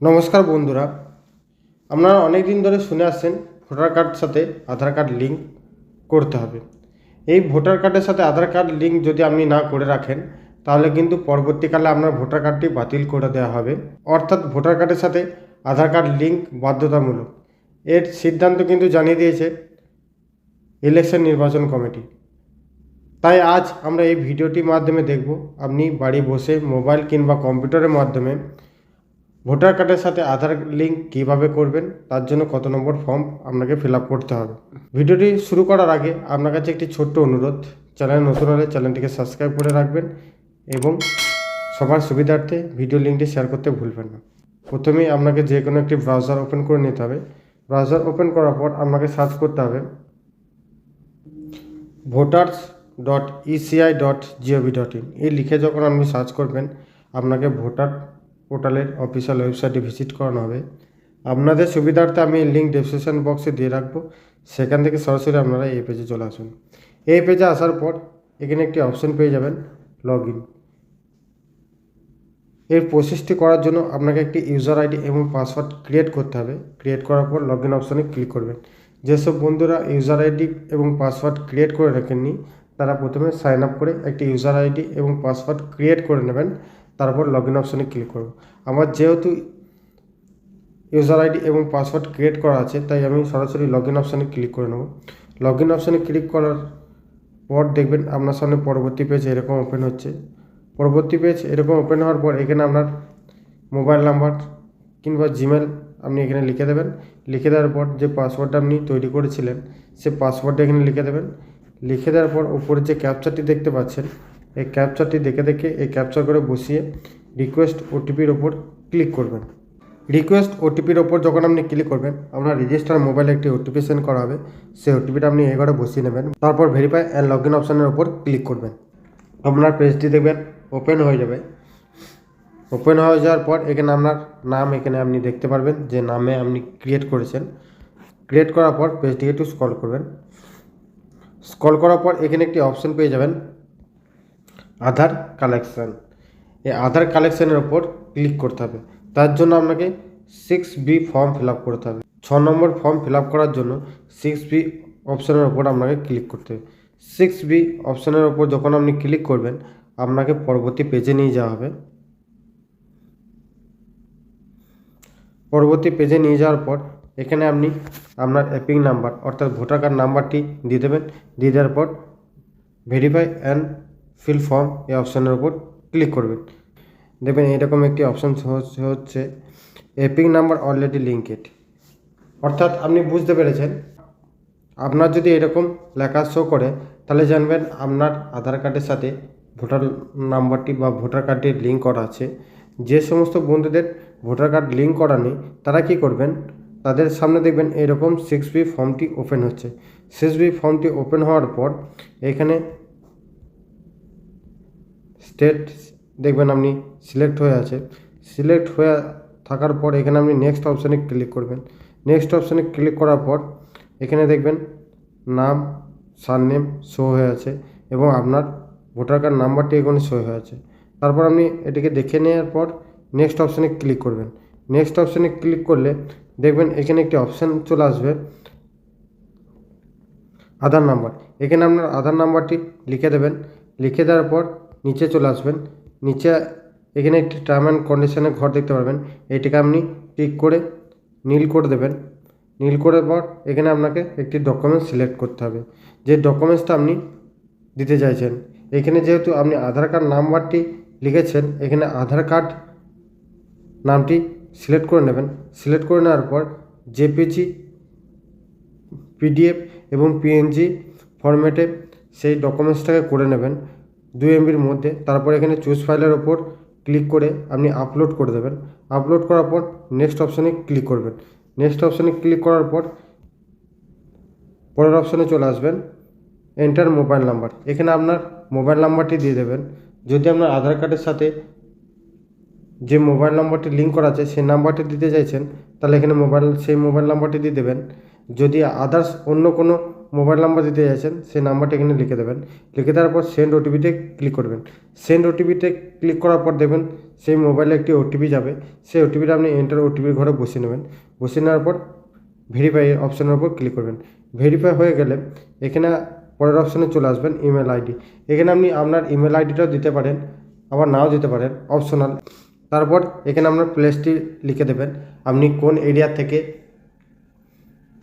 নমস্কার বন্ধুরা, আপনারা অনেক দিন ধরে শুনে আসছেন ভোটার কার্ড সাথে আধার কার্ড লিঙ্ক করতে হবে। এই ভোটার কার্ডের সাথে আধার কার্ড লিঙ্ক যদি আপনি না করে রাখেন, তাহলে কিন্তু পরবর্তীকালে আপনার ভোটার কার্ডটি বাতিল করে দেওয়া হবে। অর্থাৎ ভোটার কার্ডের সাথে আধার কার্ড লিঙ্ক বাধ্যতামূলক। এর সিদ্ধান্ত কিন্তু জানিয়ে দিয়েছে ইলেকশন নির্বাচন কমিটি। তাই আজ আমরা এই ভিডিওটির মাধ্যমে দেখব, আপনি বাড়ি বসে মোবাইল কিংবা কম্পিউটারের মাধ্যমে ভোটার কার্ডের সাথে আধার লিঙ্ক কীভাবে করবেন, তার জন্য কত নম্বর ফর্ম আপনাকে ফিল করতে হবে। ভিডিওটি শুরু করার আগে আপনার কাছে একটি ছোট্ট অনুরোধ, চ্যানেল নতুন হলে চ্যানেলটিকে সাবস্ক্রাইব করে রাখবেন এবং সবার সুবিধার্থে ভিডিও লিঙ্কটি শেয়ার করতে ভুলবেন না। প্রথমেই আপনাকে যে কোনো একটি ব্রাউজার ওপেন করে নিতে হবে। ব্রাউজার ওপেন করার পর আপনাকে সার্চ করতে হবে voters dot ECI dot G O V dot in এই লিখে যখন আপনি সার্চ করবেন, আপনাকে ভোটার পোর্টালের অফিসিয়াল ওয়েবসাইটে ভিজিট করানো হবে। আপনাদের সুবিধার্থে আমি লিঙ্ক ডেসক্রিপশন বক্সে দিয়ে রাখব। সেখান থেকে সরাসরি আপনারা এই পেজে চলে আসুন। এই পেজে আসার পর এখানে একটি অপশন পেয়ে যাবেন লগ ইন এর প্রসেসটি করার জন্য আপনাকে একটি ইউজার আইডি এবং পাসওয়ার্ড ক্রিয়েট করতে হবে। ক্রিয়েট করার পর লগ ইন অপশানে ক্লিক করবেন। যেসব বন্ধুরা ইউজার আইডি এবং পাসওয়ার্ড ক্রিয়েট করে রাখেননি, তারা প্রথমে সাইন আপ করে একটি ইউজার আইডি এবং পাসওয়ার্ড ক্রিয়েট করে নেবেন। তারপর লগ ইন অপশানে ক্লিক করব। আমার যেহেতু ইউজার আইডি এবং পাসওয়ার্ড ক্রিয়েট করা আছে, তাই আমি সরাসরি লগ ইন অপশানে ক্লিক করে নেব। লগ ইন অপশানে ক্লিক করার পর দেখবেন আপনার সামনে পরবর্তী পেজ এরকম ওপেন হচ্ছে। পরবর্তী পেজ এরকম ওপেন হওয়ার পর এখানে আপনার মোবাইল নাম্বার কিংবা জিমেল আপনি এখানে লিখে দেবেন। লিখে দেওয়ার পর যে পাসওয়ার্ডটা আপনি তৈরি করেছিলেন, সে পাসওয়ার্ডটা এখানে লিখে দেবেন। লিখে দেওয়ার পর উপরে যে ক্যাপচারটি দেখতে পাচ্ছেন এই ক্যাপচারটি দেখে দেখে এই ক্যাপচার করে বসিয়ে রিকোয়েস্ট ওটিপির ওপর ক্লিক করবেন। রিকোয়েস্ট ওটিপির ওপর যখন আপনি ক্লিক করবেন, আপনার রেজিস্টার মোবাইলে একটি ওটিপি সেন্ড করা হবে। সেই ওটিপিটা আপনি এই বসিয়ে নেবেন। তারপর ভেরিফাই অ্যান্ড লগ ইন অপশানের ওপর ক্লিক করবেন। আপনার পেজটি দেখবেন ওপেন হয়ে যাবে। ওপেন হয়ে যাওয়ার পর এখানে আপনার নাম এখানে আপনি দেখতে পারবেন যে নামে আপনি ক্রিয়েট করেছেন। ক্রিয়েট করার পর পেজটিকে একটু স্ক্রল করবেন। স্ক্রল করার পর এখানে একটি অপশন পেয়ে যাবেন আধার কালেকশান। এই আধার কালেকশানের ওপর ক্লিক করতে হবে। তার জন্য আপনাকে সিক্স বি ফর্ম ফিল করতে হবে। ছ নম্বর ফর্ম ফিল করার জন্য সিক্স বি অপশানের ওপর আপনাকে ক্লিক করতে হবে। সিক্স বি অপশানের ওপর যখন আপনি ক্লিক করবেন, আপনাকে পরবর্তী পেজে নিয়ে যাওয়া হবে। পরবর্তী পেজে নিয়ে যাওয়ার পর এখানে আপনি আপনার অ্যাপিং নাম্বার অর্থাৎ ভোটার কার্ড নাম্বারটি দিয়ে দেবেন। দিয়ে দেওয়ার পর ভেরিফাই অ্যান্ড ফিল ফর্ম এই অপশানের উপর ক্লিক করবেন। দেখবেন এরকম একটি অপশান হচ্ছে অ্যাপিং নাম্বার অলরেডি লিঙ্কেড অর্থাৎ আপনি বুঝতে পেরেছেন, আপনার যদি এরকম লেখা শো করে, তাহলে জানবেন আপনার আধার কার্ডের সাথে ভোটার নাম্বারটি বা ভোটার কার্ডটির লিঙ্ক করা আছে। যে সমস্ত বন্ধুদের ভোটার কার্ড লিঙ্ক করা নেই, তারা কি করবেন? তাদের সামনে দেখবেন এরকম সিক্স বি ফর্মটি ওপেন হচ্ছে। সিক্স বি ফর্মটি ওপেন হওয়ার পর এখানে স্টেট দেখবেন আপনি সিলেক্ট হয়ে আছে। সিলেক্ট হয়ে থাকার পর এখানে আপনি নেক্সট অপশানে ক্লিক করবেন। নেক্সট অপশানে ক্লিক করার পর এখানে দেখবেন নাম সারনেম শো হয়ে আছে এবং আপনার ভোটার কার্ড নাম্বারটি এখানে শো হয়ে আছে। তারপর আপনি এটিকে দেখে নেওয়ার পর নেক্সট অপশানে ক্লিক করবেন। নেক্সট অপশানে ক্লিক করলে দেখবেন এখানে একটি অপশান চলে আসবে, আধার নাম্বার এখানে আপনার আধার নাম্বারটি লিখে দেবেন। লিখে দেওয়ার পর নিচে চলে আসবেন। নিচে এখানে একটি টার্ম অ্যান্ড কন্ডিশনের ঘর দেখতে পারবেন। এইটিকে আপনি টিক করে নীল করে দেবেন। নীল করার পর এখানে আপনাকে একটি ডকুমেন্টস সিলেক্ট করতে হবে। যে ডকুমেন্টসটা আপনি দিতে চাইছেন। এখানে যেহেতু আপনি আধার কার্ড নাম্বারটি লিখেছেন, এখানে আধার কার্ড নামটি সিলেক্ট করে নেবেন। সিলেক্ট করে নেওয়ার পর জেপিজি পিডিএফ এবং পিএনজি ফরম্যাটে সেই ডকুমেন্টসটাকে করে নেবেন। দুই এমবির মধ্যে। তারপর এখানে চুজ ফাইলের ওপর ক্লিক করে আপনি আপলোড করে দেবেন। আপলোড করার পর নেক্সট অপশানে ক্লিক করবেন। নেক্সট অপশানে ক্লিক করার পর পরের অপশানে চলে আসবেন এন্টার মোবাইল নাম্বার এখানে আপনার মোবাইল নাম্বারটি দিয়ে দেবেন। যদি আপনার আধার কার্ডের সাথে যে মোবাইল নাম্বারটি লিঙ্ক করা আছে, সেই নাম্বারটি দিতে চাইছেন, তাহলে এখানে মোবাইল সেই মোবাইল নাম্বারটি দিয়ে দেবেন। যদি আদার্স অন্য কোনো মোবাইল নাম্বার দিতে চাইছেন সেই নাম্বারটা এখানে লিখে দেবেন। লিখে দেওয়ার পর সেন্ড ওটিপিতে ক্লিক করবেন। সেন্ড ওটিপিতে ক্লিক করার পর দেখবেন, সেই মোবাইলে একটি ওটিপি যাবে। সেই ওটিপিটা আপনি এন্টার ওটিপির ঘরে বসিয়ে নেবেন। বসিয়ে নেওয়ার পর ভেরিফাই অপশানের উপর ক্লিক করবেন। ভেরিফাই হয়ে গেলে এখানে পরের অপশানে চলে আসবেন ইমেল আইডি এখানে আপনি আপনার ইমেল আইডিটাও দিতে পারেন, আবার নাও দিতে পারেন অপশনাল তারপর এখানে আপনার প্লেসটি লিখে দেবেন। আপনি কোন এরিয়া থেকে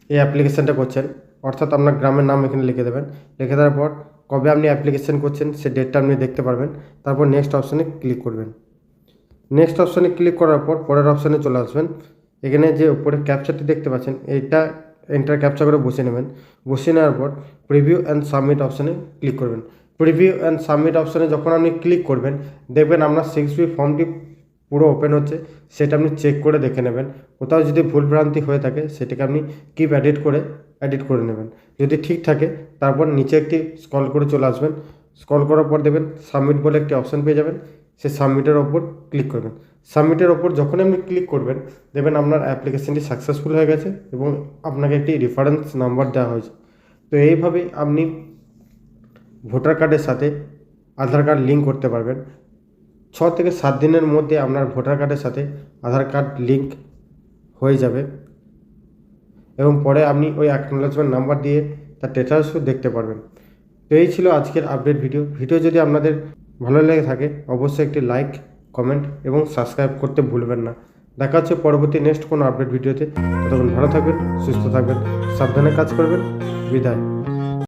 এই অ্যাপ্লিকেশানটা করছেন? অর্থাৎ আপনার গ্রামের নাম এখানে লিখে দেবেন। লিখে দেওয়ার পর কবে আপনি অ্যাপ্লিকেশান করছেন সে ডেটটা আপনি দেখতে পারবেন। তারপর নেক্সট অপশানে ক্লিক করবেন। নেক্সট অপশানে ক্লিক করার পর পরের অপশানে চলে আসবেন। এখানে যে উপরে ক্যাপচারটি দেখতে পাচ্ছেন, এইটা এন্টার ক্যাপচার করে বসিয়ে নেবেন। বসিয়ে নেওয়ার পর প্রিভিউ অ্যান্ড সাবমিট অপশানে ক্লিক করবেন। প্রিভিউ অ্যান্ড সাবমিট অপশানে যখন আপনি ক্লিক করবেন, দেখবেন আপনার সিক্স বি ফর্মটি পুরো ওপেন হচ্ছে। সেটা আপনি চেক করে দেখে নেবেন। কোথাও যদি ভুলভ্রান্তি হয়ে থাকে, সেটাকে আপনি কিপ অ্যাডিট করে এডিট করে নেবেন। যদি ঠিক থাকে, তারপর নিচে একটি স্ক্রল করে চলে আসবেন। স্ক্রল করার পর দেখবেন সাবমিট বলে একটি অপশান পেয়ে যাবেন। সে সাবমিটের ওপর ক্লিক করবেন। সাবমিটের ওপর যখন আপনি ক্লিক করবেন, দেখবেন আপনার অ্যাপ্লিকেশনটি সাকসেসফুল হয়ে গেছে এবং আপনাকে একটি রেফারেন্স নাম্বার দেওয়া হয়েছে। তো এইভাবে আপনি ভোটার কার্ডের সাথে আধার কার্ড লিঙ্ক করতে পারবেন। ছ থেকে সাত দিনের মধ্যে আপনার ভোটার কার্ডের সাথে আধার কার্ড লিঙ্ক হয়ে যাবে। এবং পরে আপনি ওই অ্যাকনোলেজমেন্ট নাম্বার দিয়ে তার স্ট্যাটাসও দেখতে পারবেন। তো এই ছিল আজকের আপডেট ভিডিও ভিডিও যদি আপনাদের ভালো লেগে থাকে, অবশ্যই একটি লাইক কমেন্ট এবং সাবস্ক্রাইব করতে ভুলবেন না। দেখা হচ্ছে পরবর্তী নেক্সট কোনো আপডেট ভিডিওতে ততক্ষণ ভালো থাকবেন, সুস্থ থাকবেন, সাবধানে কাজ করবেন। বিদায়।